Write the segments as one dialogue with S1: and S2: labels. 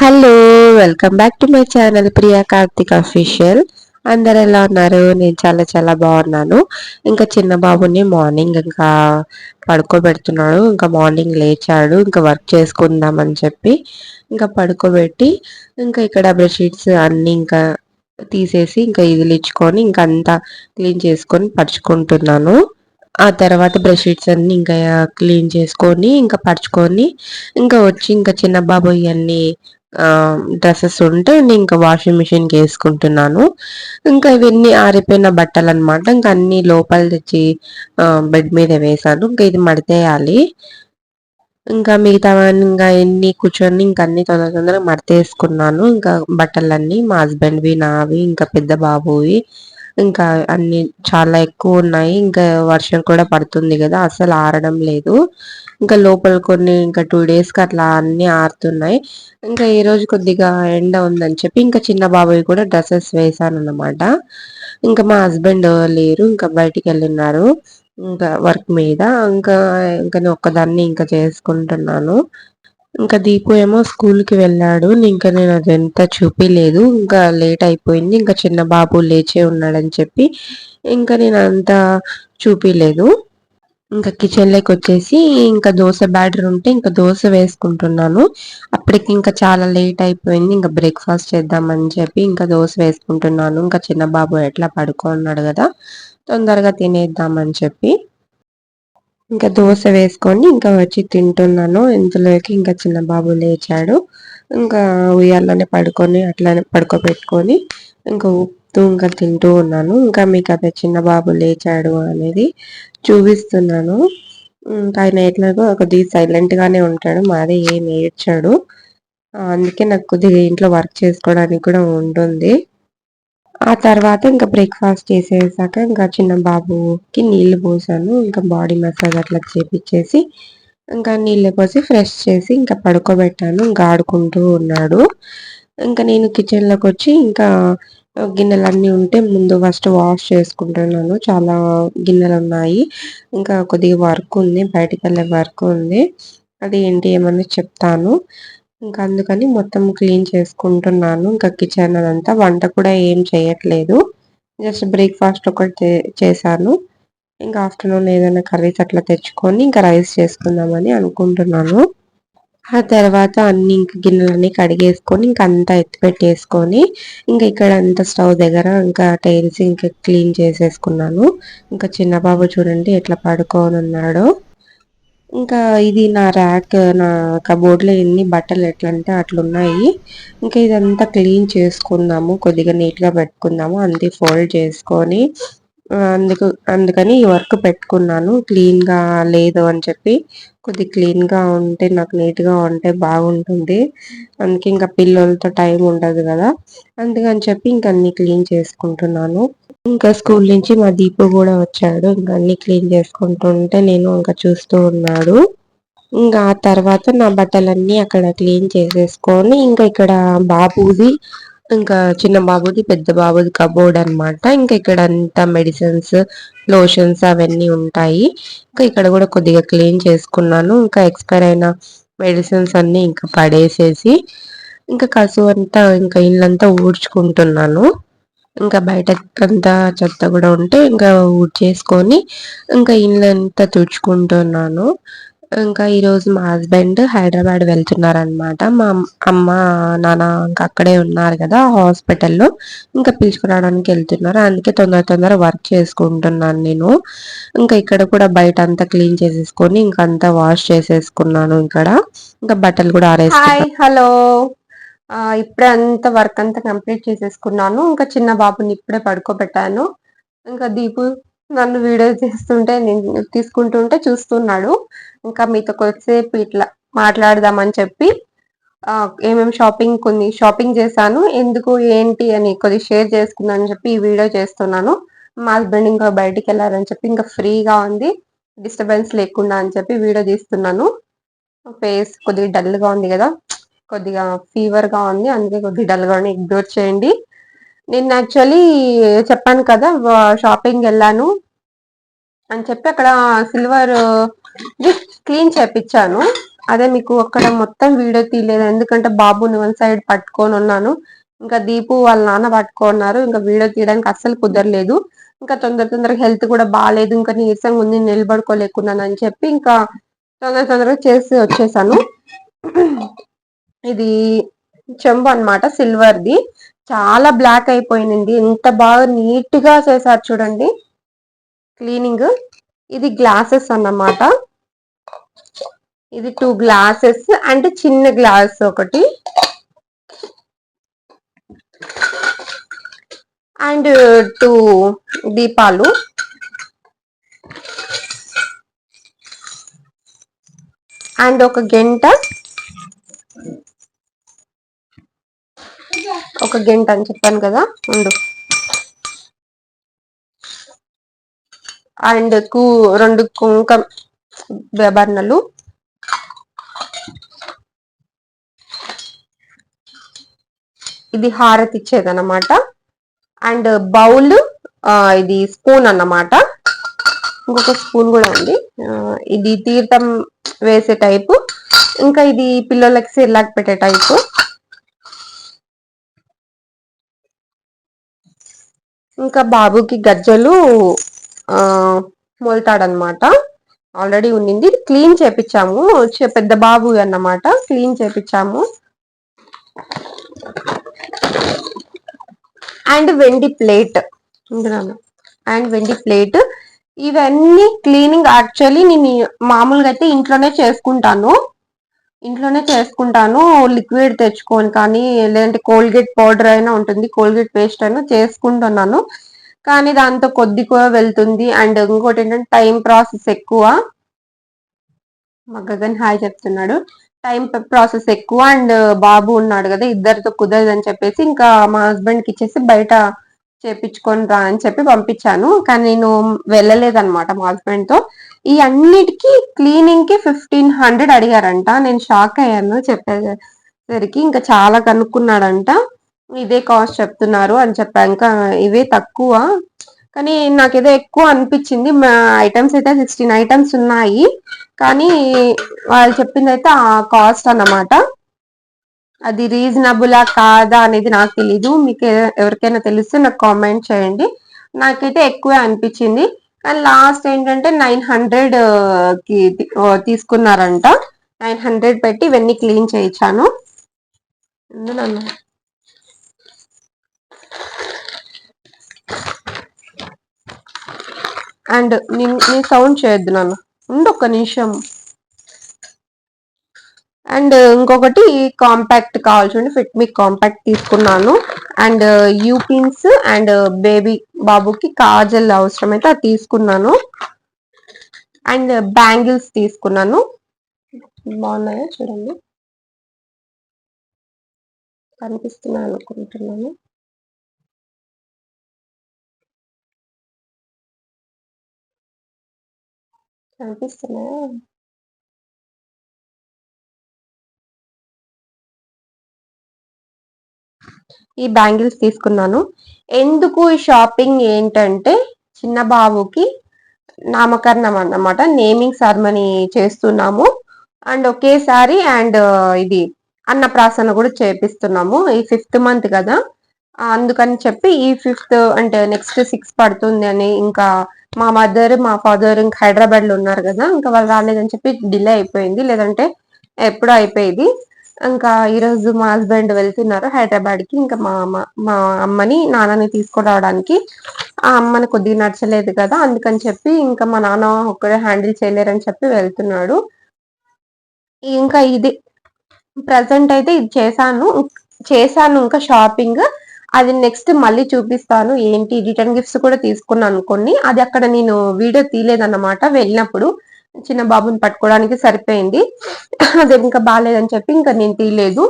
S1: Hello welcome back to my channel Priya Karthik official అందరు ఎలా ఉన్నారు? నేను చాలా చాలా బాగున్నాను. ఇంకా చిన్న బాబుని మార్నింగ్ ఇంకా పడుకోబెడుతున్నాడు. ఇంకా మార్నింగ్ లేచాడు. ఇంకా వర్క్ చేసుకుందామని చెప్పి ఇంకా పడుకోబెట్టి ఇంకా ఇక్కడ బెడ్షీట్స్ అన్నీ ఇంకా తీసేసి ఇంకా ఇదిలిచ్చుకొని ఇంకా అంతా క్లీన్ చేసుకొని పరుచుకుంటున్నాను. ఆ తర్వాత బెడ్షీట్స్ అన్ని ఇంకా క్లీన్ చేసుకొని ఇంకా పరుచుకొని ఇంకా వచ్చి ఇంకా చిన్న బాబు ఇవన్నీ డ్రెస్సెస్ ఉంటే నేను ఇంకా వాషింగ్ మిషన్కి వేసుకుంటున్నాను. ఇంకా ఇవన్నీ ఆరిపోయిన బట్టలు అనమాట ఇంకా అన్ని లోపల తెచ్చి బెడ్ మీద వేసాను ఇంకా ఇది మడితేయాలి. ఇంకా మిగతా ఇంకా ఎన్ని కూర్చొని ఇంకా అన్ని తొందర తొందరగా మడతేసుకున్నాను. ఇంకా బట్టలన్నీ మా హస్బెండ్వి నావి ఇంకా పెద్ద బాబువి. ఇంకా అన్ని చాలా ఎక్కువ ఉన్నాయి. ఇంకా వర్షం కూడా పడుతుంది కదా అసలు ఆరడం లేదు. ఇంకా లోపల కొన్ని ఇంకా టూ డేస్కి అట్లా అన్ని ఆరుతున్నాయి. ఇంకా ఈ రోజు కొద్దిగా ఎండ ఉందని చెప్పి ఇంకా చిన్న బాబాయ్ కూడా డ్రెస్సెస్ వేసాను అనమాట ఇంకా మా హస్బెండ్ లేరు ఇంకా బయటికి వెళ్ళినారు ఇంకా వర్క్ మీద. ఇంకా ఇంకా నేను ఒక్కదాన్ని ఇంకా చేసుకుంటున్నాను. ఇంకా దీపు ఏమో స్కూల్కి వెళ్ళాడు ఇంకా నేను అదంతా చూపిలేదు. ఇంకా లేట్ అయిపోయింది ఇంకా చిన్న బాబు లేచే ఉన్నాడని చెప్పి ఇంకా నేను అంతా చూపిలేదు. ఇంకా కిచెన్లోకి వచ్చేసి ఇంకా దోశ బ్యాటర్ ఉంటే ఇంకా దోశ వేసుకుంటున్నాను. అప్పటికి ఇంకా చాలా లేట్ అయిపోయింది. ఇంకా బ్రేక్ఫాస్ట్ చేద్దామని చెప్పి ఇంకా దోశ వేసుకుంటున్నాను. ఇంకా చిన్న బాబు ఎట్లా పడుకున్నాడు కదా తొందరగా తినేద్దామని చెప్పి ఇంకా దోశ వేసుకొని ఇంకా వచ్చి తింటున్నాను. ఇంతలోకి ఇంకా చిన్న బాబు లేచాడు. ఇంకా ఉయ్యాల్లోనే పడుకొని అట్లానే పడుకోబెట్టుకొని ఇంకా ఇంకా తింటూ ఉన్నాను. ఇంకా మీకు అదే చిన్న బాబు లేచాడు అనేది చూపిస్తున్నాను. ఇంకా ఆయన ఎట్లాగో కొద్దిగా సైలెంట్గానే ఉంటాడు. మాది ఏం ఏడ్చాడు. అందుకే నాకు కొద్దిగా ఇంట్లో వర్క్ చేసుకోవడానికి కూడా ఉంటుంది. ఆ తర్వాత ఇంకా బ్రేక్ఫాస్ట్ చేసేసాక ఇంకా చిన్న బాబుకి నీళ్ళు పోసాను. ఇంకా బాడీ మసాజ్ అట్లా చేపించేసి ఇంకా నీళ్ళు పోసి ఫ్రెష్ చేసి ఇంకా పడుకోబెట్టాను. ఇంకా ఆడుకుంటూ ఉన్నాడు. ఇంకా నేను కిచెన్లోకి వచ్చి ఇంకా గిన్నెలు అన్నీ ఉంటే ముందు ఫస్ట్ వాష్ చేసుకుంటున్నాను. చాలా గిన్నెలు ఉన్నాయి ఇంకా కొద్దిగా వర్క్ ఉంది బయటికి వెళ్ళే వర్క్ ఉంది. అది ఏంటి ఏమని చెప్తాను. ఇంకా అందుకని మొత్తం క్లీన్ చేసుకుంటున్నాను. ఇంకా కిచెన్ అదంతా వంట కూడా ఏం చేయట్లేదు. జస్ట్ బ్రేక్ఫాస్ట్ ఒకటి చేశాను. ఇంకా ఆఫ్టర్నూన్ ఏదైనా కర్రీస్ అట్లా తెచ్చుకొని ఇంకా రైస్ చేసుకుందామని అనుకుంటున్నాను. ఆ తర్వాత అన్ని ఇంక గిన్నెలన్నీ కడిగేసుకొని ఇంకా అంతా ఎత్తి పెట్టేసుకొని ఇంకా ఇక్కడ అంతా స్టవ్ దగ్గర ఇంకా టైల్స్ ఇంకా క్లీన్ చేసేసుకున్నాను. ఇంకా చిన్న బాబు చూడండి ఎట్లా పడుకొని ఉన్నాడో ఇంకా ఇది నా ర్యాక్ నా కబోర్డ్లో ఎన్ని బట్టలు ఎట్లా అంటే అట్లున్నాయి. ఇంకా ఇదంతా క్లీన్ చేసుకుందాము కొద్దిగా నీట్గా పెట్టుకుందాము అంతే ఫోల్డ్ చేసుకొని అందుకు అందుకని ఈ వర్క్ పెట్టుకున్నాను. క్లీన్గా లేదు అని చెప్పి కొద్ది క్లీన్గా ఉంటే నాకు నీట్గా ఉంటే బాగుంటుంది. అందుకే ఇంకా పిల్లలతో టైం ఉండదు కదా. అందుకని చెప్పి ఇంకా అన్ని క్లీన్ చేసుకుంటున్నాను. ఇంకా స్కూల్ నుంచి మా దీపు కూడా వచ్చాడు. ఇంకా అన్ని క్లీన్ చేసుకుంటుంటే నేను ఇంకా చూస్తూ ఉన్నాడు. ఇంకా ఆ తర్వాత నా బట్టలన్నీ అక్కడ క్లీన్ చేసేసుకొని ఇంకా ఇక్కడ బాబుది ఇంకా చిన్న బాబుది పెద్ద బాబుది కబోర్డ్ అనమాట ఇంకా ఇక్కడ అంతా మెడిసిన్స్ లోషన్స్ అవన్నీ ఉంటాయి. ఇంకా ఇక్కడ కూడా కొద్దిగా క్లీన్ చేసుకున్నాను. ఇంకా ఎక్స్పైర్ అయిన మెడిసిన్స్ అన్నీ ఇంకా పడేసేసి ఇంకా కసు అంతా ఇంకా ఇల్లంతా ఊడ్చుకుంటున్నాను. ఇంకా బయట అంతా చెత్త కూడా ఉంటే ఇంకా ఊడ్చేసుకొని ఇంకా ఇల్లంతా తుడుచుకుంటున్నాను. ఇంకా ఈరోజు మా హస్బెండ్ హైదరాబాద్ వెళ్తున్నారనమాట మా అమ్మ నాన్న ఇంకా అక్కడే ఉన్నారు కదా హాస్పిటల్లో. ఇంకా పిలుచుకురావడానికి వెళ్తున్నారు. అందుకే తొందర తొందర వర్క్ చేసుకుంటున్నాను నేను. ఇంకా ఇక్కడ కూడా బయట అంతా క్లీన్ చేసేసుకొని ఇంకా అంతా వాష్ చేసేసుకున్నాను ఇక్కడ. ఇంకా బట్టలు కూడా ఆరేసుకున్నాను హలో. ఇప్పుడే అంత వర్క్ అంతా కంప్లీట్ చేసేసుకున్నాను. ఇంకా చిన్న బాబుని ఇప్పుడే పడుకోబెట్టాను. ఇంకా దీపు నన్ను వీడియో చేస్తుంటే నేను తీసుకుంటుంటే చూస్తున్నాడు. ఇంకా మీతో కొద్దిసేపు ఇట్లా మాట్లాడదామని చెప్పి ఏమేమి షాపింగ్ కొన్ని షాపింగ్ చేశాను ఎందుకు ఏంటి అని కొద్ది షేర్ చేసుకుందామని చెప్పి ఈ వీడియో చేస్తున్నాను. మా హస్బెండ్ ఇంకా బయటికి వెళ్ళారని చెప్పి ఇంకా ఫ్రీగా ఉంది డిస్టర్బెన్స్ లేకుండా అని చెప్పి వీడియో తీస్తున్నాను. ఫేస్ కొద్దిగా డల్గా ఉంది కదా కొద్దిగా ఫీవర్గా ఉంది అందుకే కొద్దిగా డల్గా ఉంది ఇగ్నోర్ చేయండి. నేను యాక్చువల్లీ చెప్పాను కదా షాపింగ్ వెళ్ళాను. అని చెప్పి అక్కడ సిల్వర్ క్లీన్ చేపించాను
S2: అదే మీకు అక్కడ మొత్తం వీడియో తీయలేదు. ఎందుకంటే బాబుని వన్ సైడ్ పట్టుకొని ఉన్నాను. ఇంకా దీపు వాళ్ళ నాన్న పట్టుకున్నారు ఇంకా వీడియో తీయడానికి అస్సలు కుదరలేదు. ఇంకా తొందర తొందరగా హెల్త్ కూడా బాగాలేదు. ఇంకా నీరసంగా ఉంది నిలబడుకోలేకున్నాను అని చెప్పి ఇంకా తొందర తొందరగా చేసి వచ్చేసాను. ఇది చెంబు అనమాట సిల్వర్ది చాలా బ్లాక్ అయిపోయిందండి. ఎంత బాగా నీట్గా చేశారు చూడండి. క్లీనింగ్ ఇది గ్లాసెస్ అన్నమాట. ఇది టూ గ్లాసెస్ అండ్ చిన్న గ్లాస్ ఒకటి. అండ్ టూ దీపాలు. అండ్ ఒక గంట ఒక గంట అని చెప్పాను కదా ఉండు. అండ్కు రెండు కుంకం బర్ణలు ఇది హారతి ఇచ్చేదన్నమాట. అండ్ బౌల్ ఇది స్పూన్ అన్నమాట. ఇంకొక స్పూన్ కూడా ఉంది. ఇది తీర్థం వేసే టైపు. ఇంకా ఇది పిల్లలకి సిర్లాక్ పెట్టే టైపు. ఇంకా బాబుకి గజ్జలు మొలతాడనమాట ఆల్రెడీ ఉండింది క్లీన్ చేపించాము పెద్ద బాబు అన్నమాట. క్లీన్ చేపించాము అండ్ వెండి ప్లేట్. అండ్ వెండి ప్లేట్. ఇవన్నీ క్లీనింగ్ యాక్చువల్లీ నేను మామూలుగా అయితే ఇంట్లోనే చేసుకుంటాను. ఇంట్లోనే చేసుకుంటాను లిక్విడ్ తెచ్చుకొని కానీ లేదంటే కోల్గేట్ పౌడర్ అయినా ఉంటుంది కోల్గేట్ పేస్ట్ అయినా చేసుకుంటున్నాను. కానీ దాంతో కొద్దిగా వెళ్తుంది. అండ్ ఇంకోటి ఏంటంటే టైం ప్రాసెస్ ఎక్కువ. మా గగన్ హాయ్ చెప్తున్నాడు. టైం ప్రాసెస్ ఎక్కువ అండ్ బాబు ఉన్నాడు కదా ఇద్దరితో కుదరదు అని చెప్పేసి ఇంకా మా హస్బెండ్కి ఇచ్చేసి బయట చేపించుకొని రా అని చెప్పి పంపించాను. కానీ నేను వెళ్ళలేదన్నమాట మా హస్బెండ్తో. ఈ అన్నిటికీ క్లీనింగ్కి ఫిఫ్టీన్ హండ్రెడ్ అడిగారంట. నేను షాక్ అయ్యాను. చెప్పేసరికి ఇంకా చాలా కనుక్కున్నాడంట. ఇదే కాస్ట్ చెప్తున్నారు అని చెప్పా. ఇంకా ఇవే తక్కువ. కానీ నాకు ఏదో ఎక్కువ అనిపించింది. మా ఐటమ్స్ అయితే సిక్స్టీన్ ఐటమ్స్ ఉన్నాయి. కానీ వాళ్ళు చెప్పింది అయితే ఆ కాస్ట్ అన్నమాట. అది రీజనబులా కాదా అనేది నాకు తెలీదు. మీకు ఎవరికైనా తెలిస్తే నాకు కామెంట్ చేయండి. నాకైతే ఎక్కువే అనిపించింది. కానీ లాస్ట్ ఏంటంటే నైన్ హండ్రెడ్కి తీసుకున్నారంట. నైన్ హండ్రెడ్ పెట్టి ఇవన్నీ క్లీన్ చేయించాను. అండ్ నీ సౌండ్ చేయొద్దు నన్ను. ఉండు ఒక్క నిమిషం. అండ్ ఇంకొకటి కాంపాక్ట్ కావాల్సి చూడండి ఫిట్ మీ కాంపాక్ట్ తీసుకున్నాను. And uh, U pins and uh, baby బాబుకి కాజల్ అవసరమైతే అది తీసుకున్నాను. అండ్ uh, బ్యాంగిల్స్ తీసుకున్నాను. బాగున్నాయా? చూడండి. కనిపిస్తున్నాయి అనుకుంటున్నాను. కనిపిస్తున్నాయా? ఈ బ్యాంగిల్స్ తీసుకున్నాను. ఎందుకు ఈ షాపింగ్ ఏంటంటే చిన్న బాబుకి నామకరణం అన్నమాట నేమింగ్ సెరమనీ చేస్తున్నాము. అండ్ ఒకేసారి అండ్ ఇది అన్నప్రాసన కూడా చేపిస్తున్నాము. ఈ ఫిఫ్త్ మంత్ కదా. అందుకని చెప్పి ఈ ఫిఫ్త్ అంటే నెక్స్ట్ సిక్స్ పడుతుంది అని ఇంకా మా మదర్ మా ఫాదర్ ఇంకా హైదరాబాద్లో ఉన్నారు కదా ఇంకా వాళ్ళు రాలేదని చెప్పి డిలే అయిపోయింది. లేదంటే ఎప్పుడో అయిపోయింది. ఇంకా ఈరోజు మా హస్బెండ్ వెళ్తున్నారు హైదరాబాద్కి ఇంకా మా మా అమ్మని నాన్నని తీసుకురావడానికి. ఆ అమ్మని కొద్దిగా నచ్చలేదు కదా అందుకని చెప్పి ఇంకా మా నాన్న ఒక్కడే హ్యాండిల్ చేయలేరని చెప్పి వెళ్తున్నాడు. ఇంకా ఇది ప్రజెంట్ అయితే ఇది చేశాను. చేశాను ఇంకా షాపింగ్. అది నెక్స్ట్ మళ్ళీ చూపిస్తాను. ఏంటి? రిటర్న్ గిఫ్ట్స్ కూడా తీసుకున్నాను కొన్ని. అది అక్కడ నేను వీడియో తీయలేదన్నమాట వెళ్ళినప్పుడు. చిన్న బాబుని పట్టుకోవడానికి సరిపోయింది. అదే ఇంకా బాగాలేదని చెప్పి ఇంకా నేను తీయలేదు.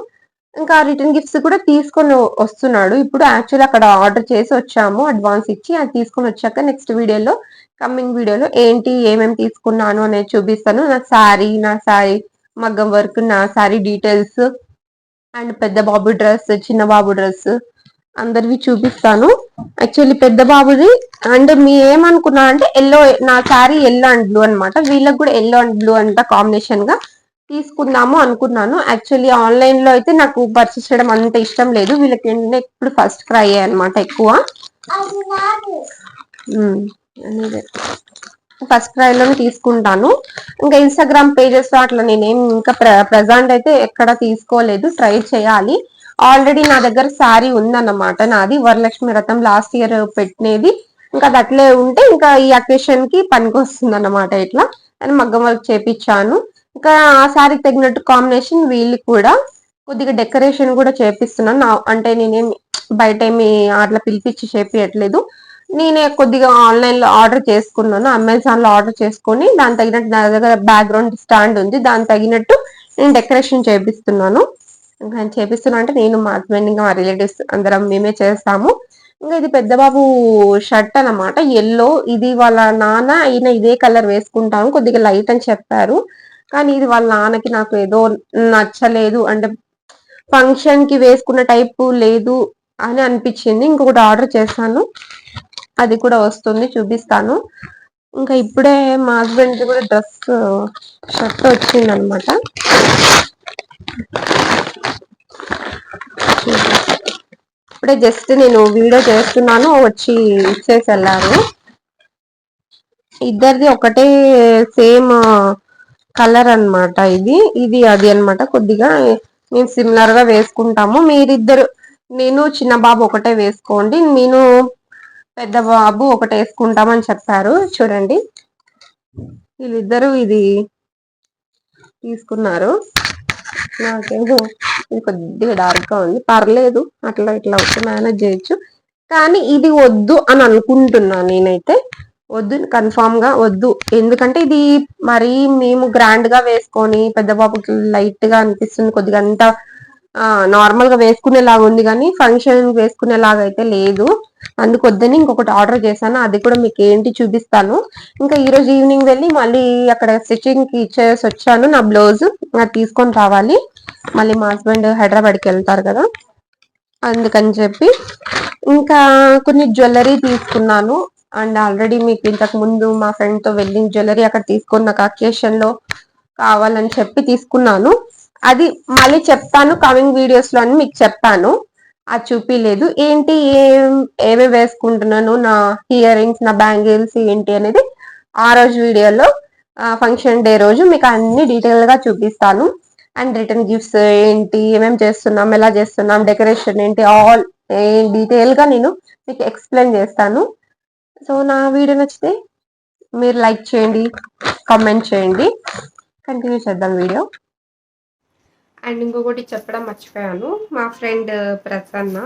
S2: ఇంకా రిటర్న్ గిఫ్ట్స్ కూడా తీసుకొని వస్తున్నాడు. ఇప్పుడు యాక్చువల్ అక్కడ ఆర్డర్ చేసి వచ్చాము అడ్వాన్స్ ఇచ్చి అది తీసుకొని వచ్చాక నెక్స్ట్ వీడియోలో కమ్మింగ్ వీడియోలో ఏంటి ఏమేమి తీసుకున్నాను అనేది చూపిస్తాను. నా శారీ నా శారీ మగ్గం వర్క్ నా శారీ డీటెయిల్స్ అండ్ పెద్ద బాబు డ్రెస్ చిన్న బాబు డ్రెస్ అందరివి చూపిస్తాను. యాక్చువల్లీ పెద్ద బాబుది. అండ్ మీ ఏమనుకున్నా అంటే ఎల్లో నా శారీ ఎల్లో అండ్ బ్లూ అనమాట వీళ్ళకి కూడా ఎల్లో అండ్ బ్లూ అంట కాంబినేషన్గా తీసుకుందాము అనుకున్నాను. యాక్చువల్లీ ఆన్లైన్లో అయితే నాకు పర్చేస్ చేయడం అంత ఇష్టం లేదు. వీళ్ళకి ఏంటంటే ఇప్పుడు ఫస్ట్ క్రై అనమాట ఎక్కువ. ఫస్ట్ క్రై లో తీసుకుంటాను. ఇంకా ఇన్స్టాగ్రామ్ పేజెస్లో అట్లా నేనేం ఇంకా ప్రజెంట్ అయితే ఎక్కడ తీసుకోలేదు. ట్రై చేయాలి. ఆల్రెడీ నా దగ్గర శారీ ఉందన్నమాట. నాది వరలక్ష్మి రథం లాస్ట్ ఇయర్ పెట్టినది. ఇంకా అది అట్లే ఉంటే ఇంకా ఈ అకేషన్కి పనికి వస్తుంది అన్నమాట ఇట్లా. అని మగ్గం వర్క్ చేపించాను ఇంకా ఆ శారీకి తగినట్టు కాంబినేషన్ వీళ్ళు కూడా కొద్దిగా డెకరేషన్ కూడా చేపిస్తున్నాను. నా- అంటే నేనేం బయట ఏమి అట్లా పిలిపించి చేపియట్లేదు. నేనే కొద్దిగా ఆన్లైన్లో ఆర్డర్ చేసుకున్నాను. అమెజాన్లో ఆర్డర్ చేసుకుని దాని తగినట్టు నా దగ్గర బ్యాక్గ్రౌండ్ స్టాండ్ ఉంది. దాని తగినట్టు నేను డెకరేషన్ చేపిస్తున్నాను. ఇంకా చేపిస్తున్నా అంటే నేను మా హస్బెండ్ ఇంకా మా రిలేటివ్స్ అందరం మేమే చేస్తాము. ఇంకా ఇది పెద్ద బాబు షర్ట్ అన్నమాట ఎల్లో ఇది వాళ్ళ నాన్న అయిన ఇదే కలర్ వేసుకుంటాము కొద్దిగా లైట్ అని చెప్పారు. కానీ ఇది వాళ్ళ నాన్నకి నాకు ఏదో నచ్చలేదు. అంటే ఫంక్షన్కి వేసుకున్న టైపు లేదు అని అనిపించింది. ఇంకొకటి ఆర్డర్ చేశాను. అది కూడా వస్తుంది చూపిస్తాను. ఇంకా ఇప్పుడే మా హస్బెండ్కి కూడా డ్రెస్ షర్ట్ వచ్చింది అనమాట ఇప్పుడే జస్ట్ నేను వీడియో చేస్తున్నాను వచ్చి ఇచ్చేసి వెళ్ళారు. ఇద్దరిది ఒకటే సేమ్ కలర్ అన్నమాట ఇది. ఇది అది అన్నమాట కొద్దిగా. మేము సిమిలర్గా వేసుకుంటాము. మీరిద్దరు నేను చిన్న బాబు ఒకటే వేసుకోండి. నేను పెద్ద బాబు ఒకటి వేసుకుంటామని చెప్పారు. చూడండి. వీళ్ళిద్దరూ ఇది తీసుకున్నారు. నాకేమో ఇది కొద్దిగా డార్క్గా ఉంది. పర్లేదు అట్లా ఇట్లా ఒకటి మేనేజ్ చేయొచ్చు. కానీ ఇది వద్దు అని అనుకుంటున్నాను నేనైతే. వద్దు కన్ఫామ్గా వద్దు. ఎందుకంటే ఇది మరీ మేము గ్రాండ్గా వేసుకొని పెద్ద బాబుకి లైట్గా అనిపిస్తుంది కొద్దిగా అంత నార్మల్గా వేసుకునేలాగా ఉంది కానీ ఫంక్షన్ వేసుకునేలాగా అయితే లేదు. అందుకొద్దని ఇంకొకటి ఆర్డర్ చేశాను. అది కూడా మీకు ఏంటి చూపిస్తాను. ఇంకా ఈ రోజు ఈవినింగ్ వెళ్ళి మళ్ళీ అక్కడ స్టిచ్చింగ్కి ఇచ్చేసి వచ్చాను నా బ్లౌజ్ అది తీసుకొని రావాలి. మళ్ళీ మా హస్బెండ్ హైదరాబాద్కి వెళ్తారు కదా. అందుకని చెప్పి ఇంకా కొన్ని జ్యువెలరీ తీసుకున్నాను. అండ్ ఆల్రెడీ మీకు ఇంతకు ముందు మా ఫ్రెండ్తో వెళ్ళిన జ్యువెలరీ అక్కడ తీసుకొని నాకు అకేషన్లో కావాలని చెప్పి తీసుకున్నాను. అది మళ్ళీ చెప్తాను కమింగ్ వీడియోస్లో అని మీకు చెప్పాను. అది చూపిలేదు. ఏంటి ఏం ఏమి వేసుకుంటున్నాను నా ఇయర్ రింగ్స్ నా బ్యాంగిల్స్ ఏంటి అనేది ఆ రోజు వీడియోలో ఫంక్షన్ డే రోజు మీకు అన్ని డీటెయిల్గా చూపిస్తాను. అండ్ రిటర్న్ గిఫ్ట్స్ ఏంటి ఏమేమి చేస్తున్నాం ఎలా చేస్తున్నాం డెకరేషన్ ఏంటి ఆల్ డీటెయిల్గా నేను మీకు ఎక్స్ప్లెయిన్ చేస్తాను. సో నా వీడియో నచ్చితే మీరు లైక్ చేయండి కామెంట్ చేయండి. కంటిన్యూ చేద్దాం వీడియో. అండ్ ఇంకొకటి చెప్పడం మర్చిపోయాను. మా ఫ్రెండ్ ప్రసన్న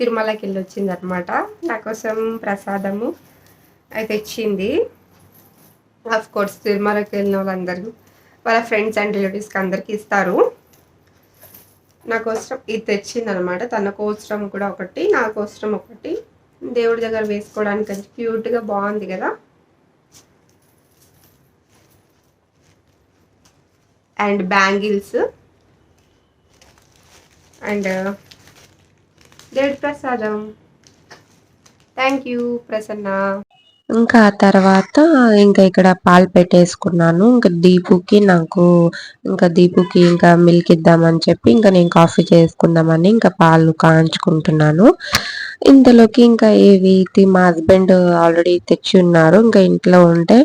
S2: తిరుమలకి వెళ్ళి వచ్చింది అనమాట నా కోసం ప్రసాదము అయితే ఇచ్చింది ఆఫ్ కోర్స్ తిరుమలకి వెళ్ళిన వాళ్ళందరూ వాళ్ళ ఫ్రెండ్స్ అండ్ రిలేటివ్స్కి అందరికీ ఇస్తారు. నా కోసం ఇది తెచ్చింది అనమాట తన కోసం కూడా ఒకటి నా కోసం ఒకటి. దేవుడి దగ్గర వేసుకోవడానికి అది క్యూట్గా బాగుంది కదా. అండ్ బ్యాంగిల్స్ అండ్ దేవుడి ప్రసాదం థ్యాంక్ యూ ప్రసన్న ఇంకా ఆ తర్వాత ఇంకా ఇక్కడ పాలు పెట్టేసుకున్నాను. ఇంకా దీపుకి నాకు ఇంకా దీపుకి ఇంకా మిల్క్ ఇద్దామని చెప్పి ఇంకా నేను కాఫీ చేసుకుందామని ఇంకా పాలు కాంచుకుంటున్నాను. ఇంతలోకి ఇంకా ఏవి మా హస్బెండ్ ఆల్రెడీ తెచ్చి ఉన్నారు. ఇంకా ఇంట్లో ఉంటే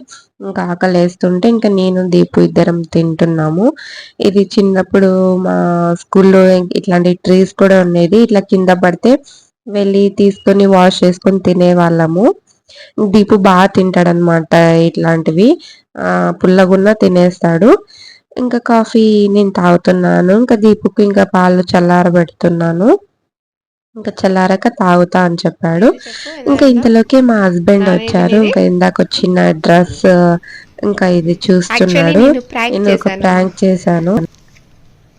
S2: ఇంకా ఆకలి వేస్తుంటే ఇంకా నేను దీపు ఇద్దరం తింటున్నాము. ఇది చిన్నప్పుడు మా స్కూల్లో ఇట్లాంటి ట్రీస్ కూడా ఉండేది. ఇట్లా కింద పడితే వెళ్ళి తీసుకొని వాష్ చేసుకొని తినే వాళ్ళము దీపు బాగా తింటాడనమాట ఇట్లాంటివి. ఆ పుల్లగున్నా తినేస్తాడు. ఇంకా కాఫీ నేను తాగుతున్నాను. ఇంకా దీపుకు ఇంకా పాలు చల్లారబెడుతున్నాను ఇంకా చల్లారాక తాగుతా అని చెప్పాడు. ఇంకా ఇంతలోకి మా హస్బెండ్ వచ్చారు. ఇంకా ఇందాక వచ్చిన డ్రెస్ ఇంకా ఇది చూస్తున్నాడు. నేను ఒక ప్రాంక్ చేశాను.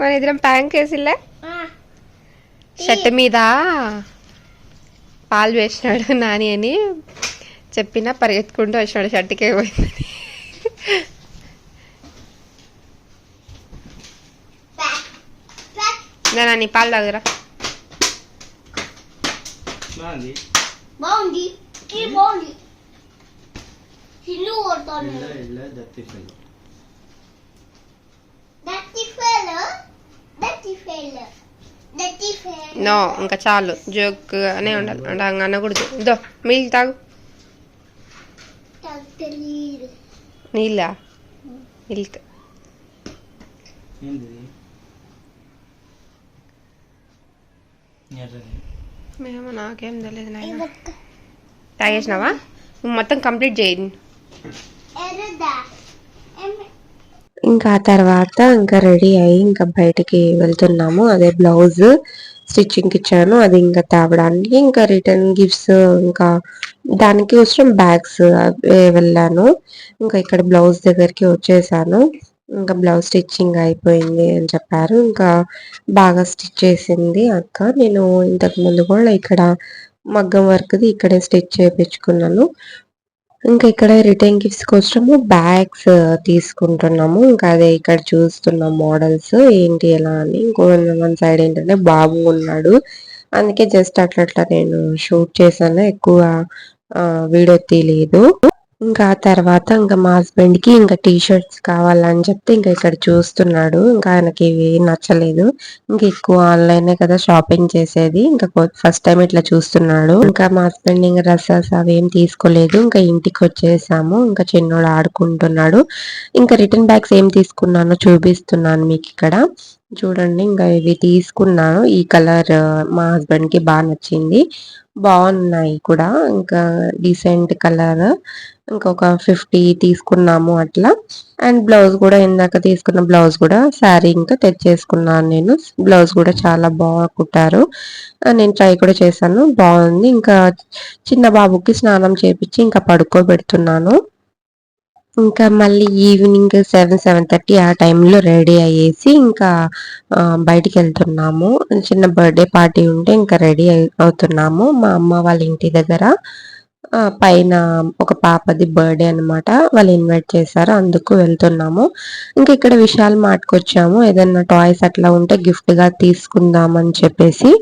S3: మన ఇద్దరం ప్యాంక్ వేసిలే షర్ట్ మీద పాలు వేసినాడు నాని అని. చెప్పిన పరిగెత్తుకుంటూ వచ్చినాడు షర్ట్కే పోయిందని నా నీ పాలు తాగురా.
S2: నో ఇంకా చాలు. జోక్ అనే ఉండాలి. అంటే అనకూడదు ఇదో మిల్క్ తాగు. నీళ్ళ? మిల్క్ మేము నాకేం తెలియదు నాయన. తాగేసినావా? నువ్వు మొత్తం కంప్లీట్ చేయండి
S1: ఇంకా ఆ తర్వాత ఇంకా రెడీ అయ్యి ఇంకా బయటికి వెళ్తున్నాము. అదే బ్లౌజ్. స్టిచ్చింగ్ ఇచ్చాను అది ఇంకా తేవడానికి ఇంకా రిటర్న్ గిఫ్ట్స్ ఇంకా దానికి అవసరం బ్యాగ్స్ వెళ్ళాను. ఇంకా ఇక్కడ బ్లౌజ్ దగ్గరికి వచ్చేసాను. ఇంకా బ్లౌజ్ స్టిచ్చింగ్ అయిపోయింది అని చెప్పారు. ఇంకా బాగా స్టిచ్ చేసింది అక్క. నేను ఇంతకుముందు కూడా ఇక్కడ మగ్గం వర్క్ది ఇక్కడే స్టిచ్ చేయించుకున్నాను ఇంకా ఇక్కడ రిటర్న్ గిఫ్ట్స్ కోసము బ్యాగ్స్ uh, తీసుకుంటున్నాము. ఇంకా అదే ఇక్కడ చూస్తున్నాం మోడల్స్ ఏంటి ఎలా అని. ఇంకో వన్ సైడ్ ఏంటంటే బాబు ఉన్నాడు. అందుకే జస్ట్ అట్లా అట్లా నేను షూట్ చేశాను. ఎక్కువ uh, వీడియో తీయలేదు. ఇంకా ఆ తర్వాత ఇంకా మా హస్బెండ్కి ఇంకా టీ షర్ట్స్ కావాలని చెప్తే ఇంకా ఇక్కడ చూస్తున్నాడు. ఇంకా ఆయనకి ఇవి నచ్చలేదు. ఇంకా ఎక్కువ ఆన్లైన్ కదా షాపింగ్ చేసేది. ఇంకా ఫస్ట్ టైం ఇట్లా చూస్తున్నాడు. ఇంకా మా హస్బెండ్ ఇంకా డ్రెస్సెస్ అవి ఏం తీసుకోలేదు. ఇంకా ఇంటికి వచ్చేసాము. ఇంకా చిన్నోడు ఆడుకుంటున్నాడు. ఇంకా రిటర్న్ బ్యాగ్స్ ఏం తీసుకున్నానో చూపిస్తున్నాను మీకు ఇక్కడ. చూడండి ఇంకా ఇవి తీసుకున్నాను. ఈ కలర్ మా హస్బెండ్కి బాగా నచ్చింది. బాగున్నాయి కూడా. ఇంకా డీసెంట్ కలర్. ఇంకొక ఫిఫ్టీ తీసుకున్నాము అట్లా. అండ్ బ్లౌజ్ కూడా ఇందాక తీసుకున్న బ్లౌజ్ కూడా శారీ ఇంకా తెచ్చేసుకున్నాను నేను. బ్లౌజ్ కూడా చాలా బాగా కుట్టారు. నేను ట్రై కూడా చేశాను. బాగుంది. ఇంకా చిన్న బాబుకి స్నానం చేపించి ఇంకా పడుకోబెడుతున్నాను. ఇంకా మళ్ళీ ఈవినింగ్ సెవెన్ సెవెన్ థర్టీ ఆ టైంలో రెడీ అయ్యేసి ఇంకా బయటికి వెళ్తున్నాము. చిన్న బర్త్డే పార్టీ ఉంటే ఇంకా రెడీ అవుతున్నాము. మా అమ్మ వాళ్ళ ఇంటి దగ్గర పైన ఒక పాపది బర్త్డే అన్నమాట. వాళ్ళు ఇన్వైట్ చేశారు అందుకు వెళ్తున్నాము. ఇంకా ఇక్కడ విశాల్ మార్ట్కి వచ్చాము ఏదైనా టాయ్స్ అట్లా ఉంటే గిఫ్ట్గా తీసుకుందామని చెప్పేసి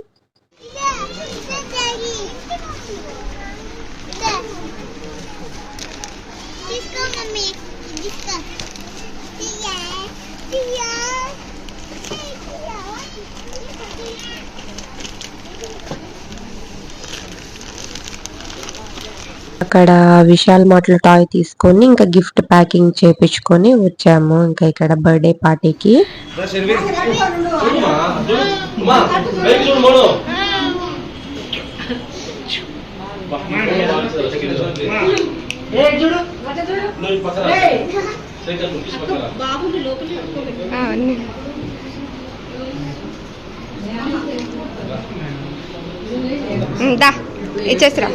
S1: అక్కడ విశాల్ మార్ట్లో టాయ్ తీసుకొని ఇంకా గిఫ్ట్ ప్యాకింగ్ చేపించుకొని వచ్చాము ఇంకా ఇక్కడ బర్త్డే పార్టీకి.
S2: ఉమ్, దా ఇచ్చేసిరా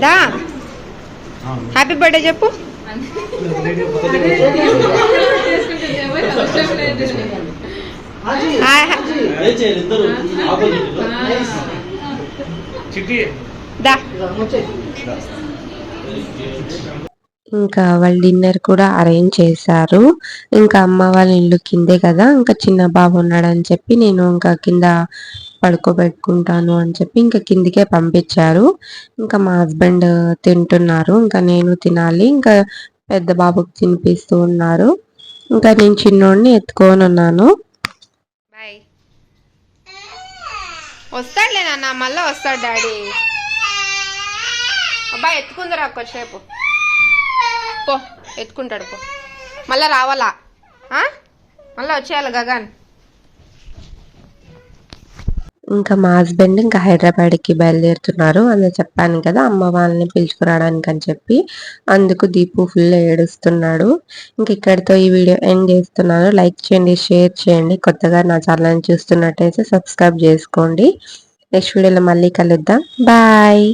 S2: దా. హ్యాపీ బర్త్డే చెప్పు. Hi hi.
S4: ఇద్దరు ఆపోజిట్
S2: దా.
S1: ఇంకా వాళ్ళ డిన్నర్ కూడా అరేంజ్ చేశారు. ఇంకా అమ్మ వాళ్ళ ఇల్లు కిందే కదా ఇంకా చిన్న బాబు ఉన్నాడని చెప్పి నేను ఇంకా కింద పడుకోబెట్టుకుంటాను అని చెప్పి ఇంకా కిందికే పంపించారు. ఇంకా మా హస్బెండ్ తింటున్నారు. ఇంకా నేను తినాలి. ఇంకా పెద్ద బాబుకి తినిపిస్తూ ఉన్నారు. ఇంకా నేను చిన్నోడిని ఎత్తుకొని ఉన్నాను
S2: బాయ్. వస్తాడులే నాన్న మళ్ళీ వస్తాడు డాడీ. అబ్బాయి ఎత్తుకుందరా కొద్దిసేపు పో ఎత్తుకుంటాడు పో. మళ్ళా రావాలా? మళ్ళీ వచ్చేయాలి గగన్.
S1: ఇంకా మా హస్బెండ్ ఇంకా హైదరాబాద్కి బయలుదేరుతున్నారు. అని చెప్పాను కదా అమ్మ వాళ్ళని పిలుచుకురావడానికి అని చెప్పి. అందుకు దీపు ఫుల్ ఏడుస్తున్నాడు. ఇంక ఇక్కడితో ఈ వీడియో ఎండ్ చేస్తున్నాను. లైక్ చేయండి షేర్ చేయండి. కొత్తగా నా ఛానల్ చూస్తున్నట్టయితే సబ్స్క్రైబ్ చేసుకోండి. నెక్స్ట్ వీడియోలో మళ్ళీ కలుద్దాం. బాయ్